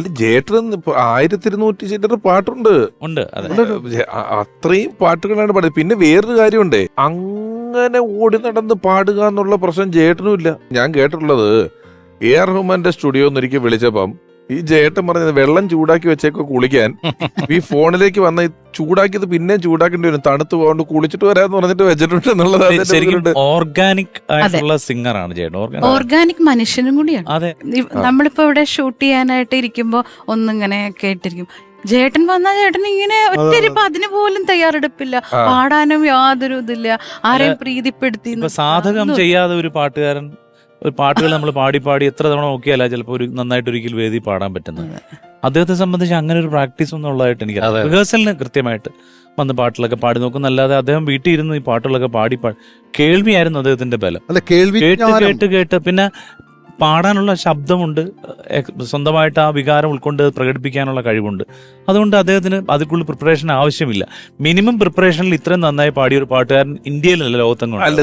അല്ല ജേട്ടൻ ആയിരത്തി ഇരുന്നൂറ്റി ചില്ലറ പാട്ടുണ്ട്. ഉണ്ട് അത്രയും പാട്ടുകളാണ് പാടുന്നത് പിന്നെ വേറൊരു കാര്യമുണ്ട്. അങ്ങനെ ഓടി നടന്ന് പാടുക എന്നുള്ള പ്രശ്നം ജേട്ടനും ഇല്ല. ഞാൻ കേട്ടിട്ടുള്ളത് എ ആർ റഹ്മാന്റെ സ്റ്റുഡിയോ ഒരിക്കൽ വിളിച്ചപ്പം ഈ ജേട്ടൻ പറഞ്ഞത് വെള്ളം ചൂടാക്കി വെച്ചേക്കോ കുളിക്കാൻ. ഈ ഫോണിലേക്ക് വന്ന ചൂടാക്കിയത് പിന്നെ ചൂടാക്കേണ്ടി വരും. തണുത്ത് പോകാണ്ട് കുളിച്ചിട്ട് വരാന്ന് പറഞ്ഞിട്ട് വെച്ചിട്ടുണ്ട് എന്നുള്ളത് ശരിക്കും ഓർഗാനിക് ആയിട്ടുള്ള സിംഗർ ആണ് ചേട്ടൻ ഓർഗാനിക് മനുഷ്യനും കൂടിയാണ്. അതെ. നമ്മളിപ്പോ ഇവിടെ ഷൂട്ട് ചെയ്യാനായിട്ട് ഇരിക്കുമ്പോ ഒന്നിങ്ങനെ കേട്ടിരിക്കും. ജേട്ടൻ വന്നാൽ ചേട്ടൻ ഇങ്ങനെ ഒറ്റരിപ്പ് അതിന് പോലും തയ്യാറെടുപ്പില്ല. പാടാനും യാതൊരു ഇതില്ല. ആരെയും പ്രീതിപ്പെടുത്തി ഇപ്പൊ സാധകം ചെയ്യാതെ ഒരു പാട്ടുകാരൻ ഒരു പാട്ടുകൾ നമ്മൾ പാടി പാടി എത്ര തവണ നോക്കിയാലാ ചിലപ്പോൾ ഒരു നന്നായിട്ട് ഒരിക്കൽ വേദി പാടാൻ പറ്റുന്നത്. അദ്ദേഹത്തെ സംബന്ധിച്ച് അങ്ങനെ ഒരു പ്രാക്ടീസ് ഒന്നും ഉള്ളതായിട്ട് എനിക്ക്. റിഹേഴ്സലിന് കൃത്യമായിട്ട് വന്ന് പാട്ടുകളൊക്കെ പാടി നോക്കുന്നല്ലാതെ അദ്ദേഹം വീട്ടിൽ ഇരുന്ന് ഈ പാട്ടുകളൊക്കെ പാടി പാടി കേൾവിയായിരുന്നു അദ്ദേഹത്തിന്റെ ബലം. അല്ല കേൾവി കേട്ട് കേട്ട് കേട്ട് പിന്നെ പാടാനുള്ള ശബ്ദമുണ്ട്. സ്വന്തമായിട്ട് ആ വികാരം ഉൾക്കൊണ്ട് പ്രകടിപ്പിക്കാനുള്ള കഴിവുണ്ട്. അതുകൊണ്ട് അദ്ദേഹത്തിന് അതിക്കുള്ള പ്രിപ്പറേഷൻ ആവശ്യമില്ല. മിനിമം പ്രിപ്പറേഷനിൽ ഇത്രയും നന്നായി പാടിയ ഒരു പാട്ടുകാരൻ ഇന്ത്യയിലല്ല ലോകത്തെങ്ങും അല്ല